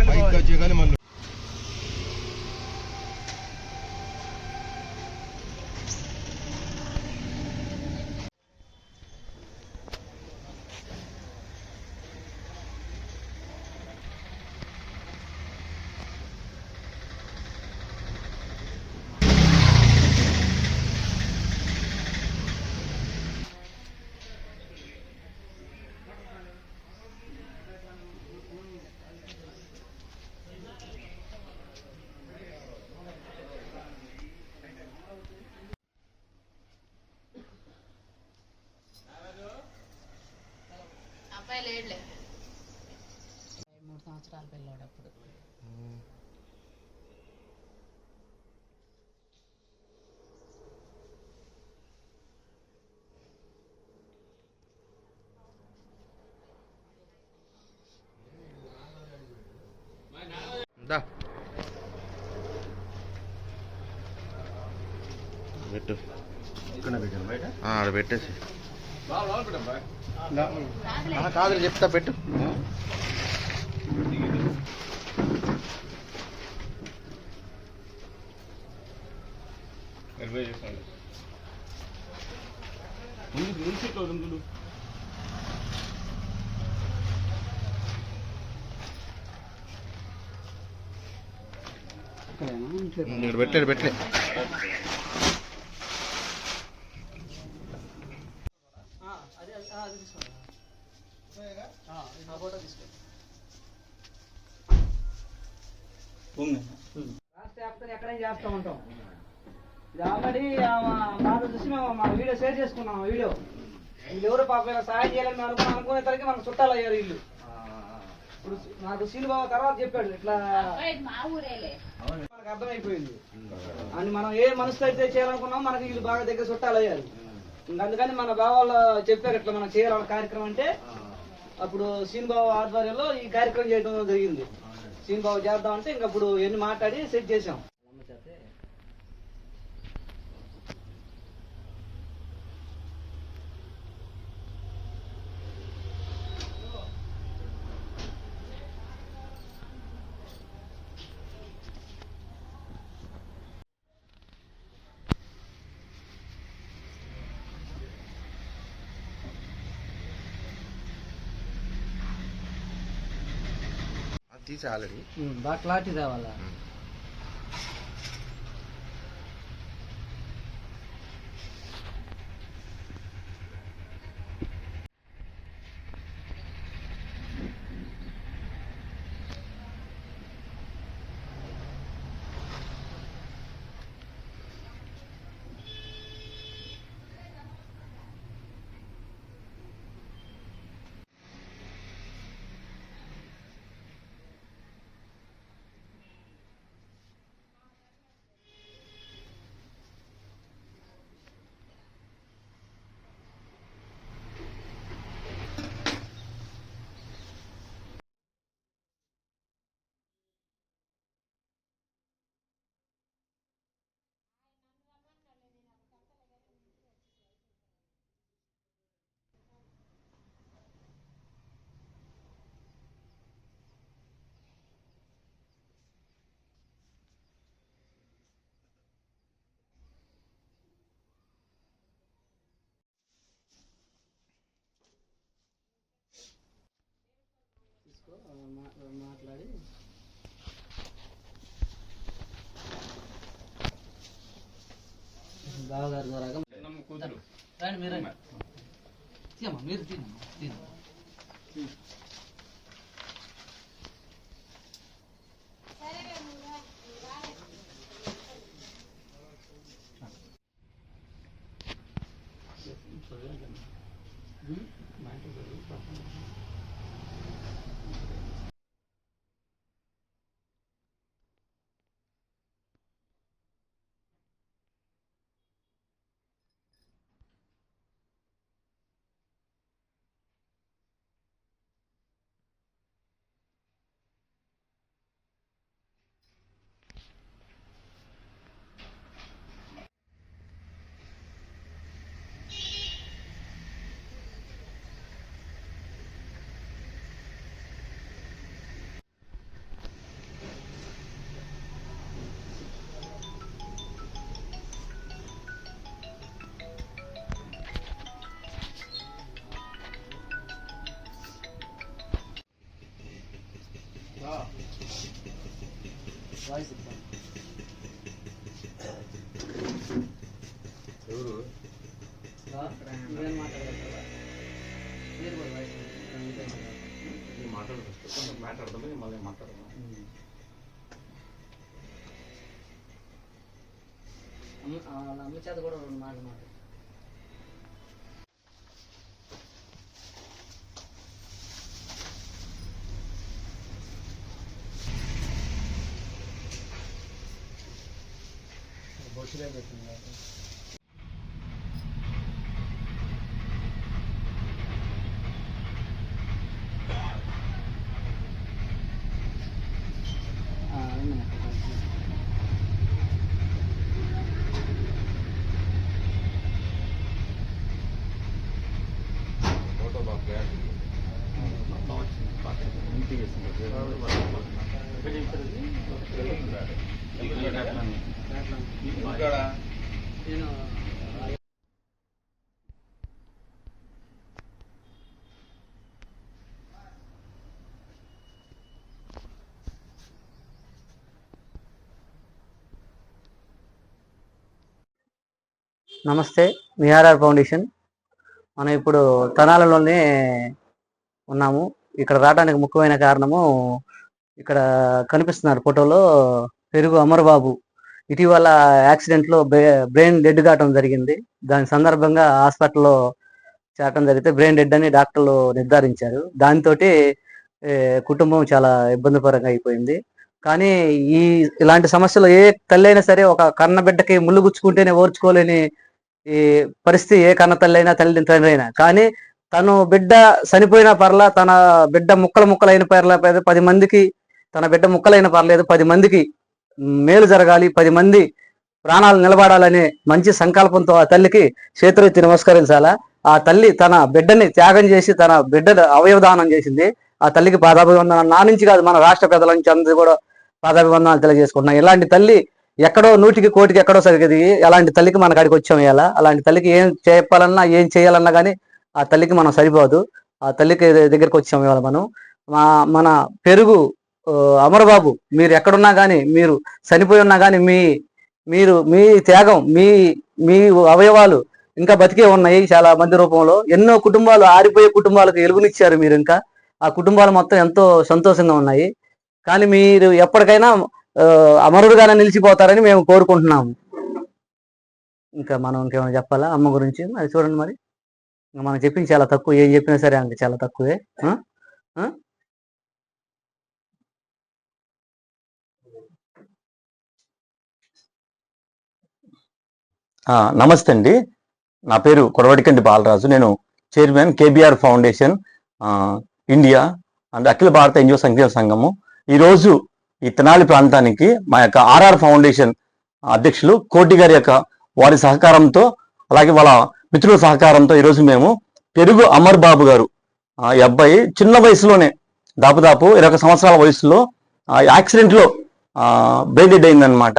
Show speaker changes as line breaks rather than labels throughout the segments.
Ayıklayacak hanım
anne. పెట్టు. ఆడ పెట్టేసి. ఆ, కాదు చెప్తా పెట్టు.
ముందు ముందు సీట్లో ముందు
ఇక్కడ పెట్టలేడు
ఎక్కడైనా చేస్తూ ఉంటాం ఇది ఆల్రెడీ బాధ చూసి మేము మా వీడియో షేర్ చేసుకున్నాం వీడియో వీళ్ళు ఎవరు పాపం ఇలా సహాయం చేయాలని మేము అనుకున్నాం అనుకునేసరికి మనకు చుట్టాలు అయ్యారు వీళ్ళు ఇప్పుడు నాకు బాబు తర్వాత చెప్పాడు ఇట్లా మనకు అర్థమైపోయింది అని మనం ఏ మనసుతో అయితే చేయాలనుకున్నాం మనకి వీళ్ళు బాగా దగ్గర చుట్టాలు అయ్యారు అందుకని మన బావాళ్ళు చెప్పారు ఇట్లా మనం చేయాలని కార్యక్రమం అంటే అప్పుడు సీన్ బాబు ఆధ్వర్యంలో ఈ కార్యక్రమం చేయడం జరిగింది. సీన్ బాబు చేద్దాం అంటే ఇంక అప్పుడు ఎన్ని మాట్లాడి సెట్ చేసాం
తీసి ఆల్రెడీ
బాగా క్లారిటీ తేవాలా? మాట్లాడి. బావగారి ద్వారా రండి మీరు. తీయమ్మా మీరు తినమ్మా తిను
మీరు
మాట్లాడదు మళ్ళీ మాట్లాడదాం
అమ్మ వాళ్ళ అమ్మ చేత కూడా రెండు మాటలు మాట్లాడు ఆ, అవును.
ఫోటో బాగా
నేను నమస్తే మిఆర్ఆర్ ఫౌండేషన్. మనం ఇప్పుడు తనాలలోనే ఉన్నాము. ఇక్కడ రావడానికి ముఖ్యమైన కారణము ఇక్కడ కనిపిస్తున్నారు ఫోటోలో పెరుగు అమర్బాబు ఇటీవల యాక్సిడెంట్లో బ్రెయిన్ డెడ్ కావటం జరిగింది. దాని సందర్భంగా హాస్పిటల్లో చేరటం జరిగితే బ్రెయిన్ డెడ్ అని డాక్టర్లు నిర్ధారించారు. దాంతో కుటుంబం చాలా ఇబ్బందికరంగా అయిపోయింది. కానీ ఈ ఇలాంటి సమస్యలు ఏ తల్లి అయినా సరే ఒక కన్న బిడ్డకి ముళ్ళు గుచ్చుకుంటేనే ఓర్చుకోలేని ఈ పరిస్థితి ఏ కన్న తల్లి అయినా తల్లి తండ్రి అయినా. కానీ తను బిడ్డ చనిపోయిన పర్లా తన బిడ్డ ముక్కలు ముక్కలైన పర్లా పది మందికి తన బిడ్డ ముక్కలైన పర్లేదు పది మందికి మేలు జరగాలి పది మంది ప్రాణాలు నిలబడాలనే మంచి సంకల్పంతో ఆ తల్లికి చేతులెత్తి నమస్కరించాలా? ఆ తల్లి తన బిడ్డని త్యాగం చేసి తన బిడ్డ అవయవదానం చేసింది. ఆ తల్లికి పాదాభివందనాలు. నా నుంచి కాదు మన రాష్ట్ర ప్రజల నుంచి అందరూ కూడా పాదాభివందనాలు తెలియజేసుకుంటున్నాం ఇలాంటి తల్లి ఎక్కడో నూటికి కోటికి ఎక్కడో సరిగది. అలాంటి తల్లికి మన కాడికి వచ్చాం ఇలా అలాంటి తల్లికి ఏం చెప్పాలన్నా ఏం చేయాలన్నా కానీ ఆ తల్లికి మనం సరిపోదు. ఆ తల్లికి దగ్గరికి వచ్చాం ఇవాళ మనం. మా మన పెరుగు అమరబాబు మీరు ఎక్కడున్నా కానీ మీరు చనిపోయి ఉన్నా కానీ మీ మీరు మీ త్యాగం మీ మీ అవయవాలు ఇంకా బతికే ఉన్నాయి చాలా మంది రూపంలో. ఎన్నో కుటుంబాలు ఆరిపోయే కుటుంబాలకు ఎలుగునిచ్చారు మీరు ఇంకా. ఆ కుటుంబాలు మొత్తం ఎంతో సంతోషంగా ఉన్నాయి. కానీ మీరు ఎప్పటికైనా అమరుడుగానే నిలిచిపోతారని మేము కోరుకుంటున్నాము. ఇంకా మనం ఇంకేమైనా చెప్పాలా అమ్మ గురించి? అది చూడండి మరి. ఇంకా మనం చెప్పింది చాలా తక్కువ ఏం చెప్పినా సరే అంక చాలా తక్కువే ఆ? ఆ?
ఆ, నమస్తే అండి. నా పేరు కొడవటికంటి బాలరాజు. నేను chairman KBR foundation India and అఖిల భారత ఎన్జిఓ సంక్షేమ సంఘము. ఈరోజు ఈ తెనాలి ప్రాంతానికి మా యొక్క ఆర్ఆర్ ఫౌండేషన్ అధ్యక్షులు కోటి గారి యొక్క వారి సహకారంతో అలాగే వాళ్ళ మిత్రుల సహకారంతో ఈరోజు మేము పెరుగు అమర్ బాబు గారు ఆ, ఈ అబ్బాయి చిన్న వయసులోనే దాపుదాపు ఇరవై సంవత్సరాల వయసులో యాక్సిడెంట్లో బ్రెయిన్ డెడ్ అయిందనమాట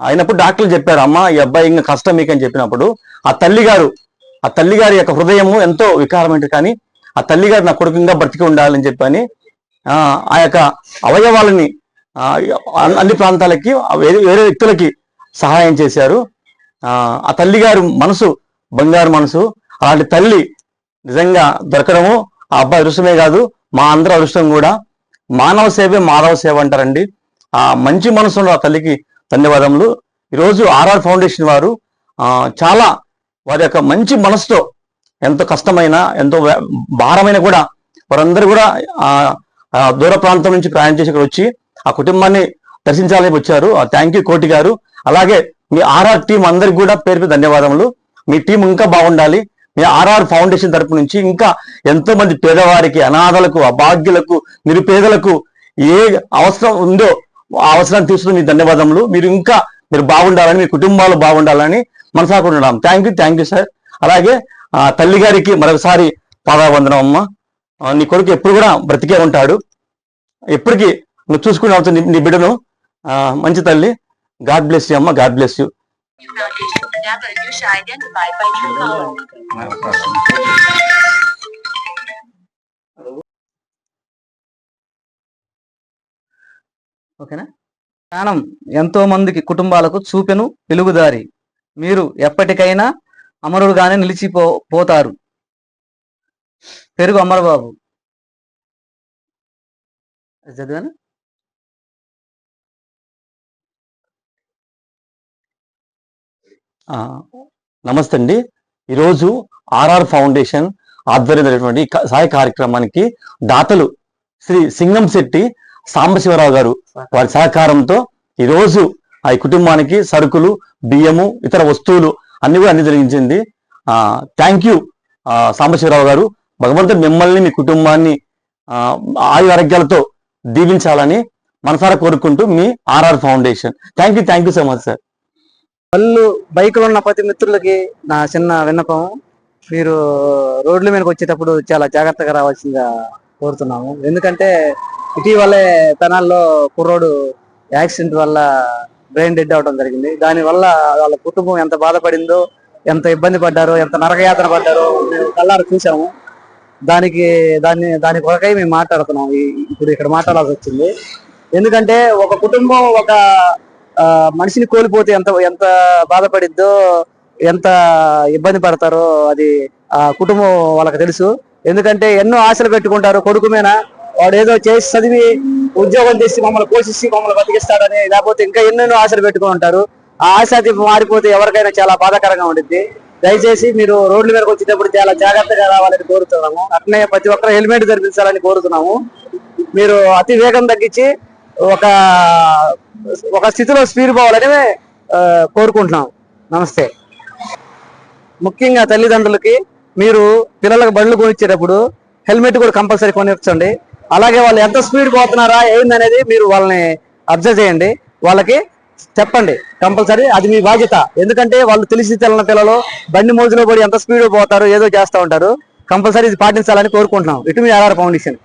అయినప్పుడు డాక్టర్లు చెప్పారు అమ్మ ఈ అబ్బాయి ఇంకా కష్టం మీకు అని చెప్పినప్పుడు ఆ తల్లిగారు ఆ తల్లి గారి యొక్క హృదయము ఎంతో వికారమైనది కానీ ఆ తల్లి గారు నా కొడుకు ఇంకా బ్రతికి ఉండాలని చెప్పని ఆ యొక్క అవయవాలని అన్ని- ప్రాంతాలకి వేరే వేరే వ్యక్తులకి సహాయం చేశారు. ఆ తల్లిగారు తల్లి గారు మనసు బంగారు మనసు అలాంటి తల్లి నిజంగా దొరకడము ఆ అబ్బాయి అదృష్టమే కాదు మా అందరి అదృష్టం కూడా. మానవ సేవే మానవ సేవ అంటారండి. ఆ మంచి మనసు ఆ తల్లికి ధన్యవాదములు. ఈరోజు ఆర్ఆర్ ఫౌండేషన్ వారు చాలా వారి యొక్క మంచి మనసుతో ఎంతో కష్టమైన ఎంతో భారమైన కూడా వారందరూ కూడా దూర ప్రాంతం నుంచి ప్రయాణం చేసి ఇక్కడ వచ్చి ఆ కుటుంబాన్ని దర్శించాలని వచ్చారు. థ్యాంక్ యూ కోటి గారు. అలాగే మీ ఆర్ఆర్ టీం అందరికి కూడా పేరు పేరు ధన్యవాదములు. మీ టీం ఇంకా బాగుండాలి. మీ ఆర్ఆర్ ఫౌండేషన్ తరపు నుంచి ఇంకా ఎంతో మంది పేదవారికి అనాథలకు అభాగ్యులకు నిరుపేదలకు ఏ అవసరం ఉందో అవసరాన్ని తీసుకుని మీ ధన్యవాదములు. మీరు ఇంకా మీరు బాగుండాలని మీ కుటుంబాలు బాగుండాలని మనసాకుంటున్నాం. Thank you thank you sir అలాగే ఆ తల్లి గారికి మరొకసారి పాదావందనం అమ్మ. నీ కొడుకు ఎప్పుడు కూడా బ్రతికే ఉంటాడు. ఎప్పటికీ నువ్వు చూసుకునే అవుతుంది నీ బిడ్డను. మంచి తల్లి. గాడ్ బ్లెస్ యూ అమ్మ. God bless you
Number you should identify by.
ఓకేనా?
ధ్యానం ఎంతో మందికి కుటుంబాలకు చూపెను వెలుగుదారి. మీరు ఎప్పటికైనా అమరుడుగానే నిలిచిపో పోతారు. పెరుగు అమరబాబు.
చదివాను? ఆ, నమస్తే అండి. ఈరోజు ఆర్ఆర్ ఫౌండేషన్ ఆధ్వర్యమైనటువంటి జరిగినటువంటి సహాయ కార్యక్రమానికి దాతలు శ్రీ సింగం శెట్టి సాంబశివరావు గారు వారి సహకారంతో ఈరోజు ఆ కుటుంబానికి సరుకులు బియ్యము ఇతర వస్తువులు అన్ని కూడా అన్ని జరిగించింది థ్యాంక్ యూ సాంబశివరావు గారు. భగవంతుడు మిమ్మల్ని మీ కుటుంబాన్ని ఆయు ఆరోగ్యాలతో దీవించాలని మనసారా కోరుకుంటూ మీ RR foundation. Thank you thank you so much sir
పళ్ళు బైక్లో ఉన్న ప్రతి మిత్రులకి నా చిన్న విన్నపం. మీరు రోడ్ల మీదకి వచ్చేటప్పుడు చాలా జాగ్రత్తగా రావాల్సిందిగా కోరుతున్నాము. ఎందుకంటే ఇటీవలే పెనాల్లో కుర్రోడు యాక్సిడెంట్ వల్ల బ్రెయిన్ డెడ్ అవడం జరిగింది. దాని వల్ల వాళ్ళ కుటుంబం ఎంత బాధపడిందో ఎంత ఇబ్బంది పడ్డారో ఎంత నరకయాతన పడ్డారో మేము కళ్ళారు చూసాము దానికి దాన్ని దాని కొరకై మేము మాట్లాడుతున్నాం. ఇప్పుడు ఇక్కడ మాట్లాడాల్సి వచ్చింది. ఎందుకంటే ఒక కుటుంబం ఒక ఆ, మనిషిని కోల్పోతే ఎంత ఎంత బాధపడిద్దో ఎంత ఇబ్బంది పడతారో అది ఆ కుటుంబం వాళ్ళకి తెలుసు. ఎందుకంటే ఎన్నో ఆశలు పెట్టుకుంటారు కొడుకు మీద. వాడు ఏదో చేసి చదివి ఉద్యోగం చేసి మమ్మల్ని పోషించి మమ్మల్ని బతికిస్తాడని లేకపోతే ఇంకా ఎన్నెన్నో ఆశలు పెట్టుకుని ఉంటారు. ఆ ఆశ మారిపోతే ఎవరికైనా చాలా బాధాకరంగా ఉంటుంది దయచేసి మీరు రోడ్ల మీదకి వచ్చేటప్పుడు చాలా జాగ్రత్తగా రావాలని కోరుతున్నాము. అట్లనే ప్రతి ఒక్కరు హెల్మెట్ ధరించాలని కోరుతున్నాము. మీరు అతి వేగం తగ్గించి ఒక ఒక స్థితిలో స్పీడ్ పోవాలని కోరుకుంటున్నాం నమస్తే. ముఖ్యంగా తల్లిదండ్రులకి మీరు పిల్లలకు బండ్లు కొనిచ్చేటప్పుడు హెల్మెట్ కూడా కంపల్సరీ కొనిచ్చండి. అలాగే వాళ్ళు ఎంత స్పీడ్ పోతున్నారా ఏందనేది మీరు వాళ్ళని అబ్జర్వ్ చేయండి. వాళ్ళకి చెప్పండి కంపల్సరీ అది మీ బాధ్యత. ఎందుకంటే వాళ్ళు తెలిసి తెల్లని పిల్లలు బండి మోజులో పడి ఎంత స్పీడ్ పోతారు ఏదో చేస్తూ ఉంటారు. కంపల్సరీ ఇది పాటించాలని కోరుకుంటున్నాం. ఇటు మీ ఆర్ఆర్ ఫౌండేషన్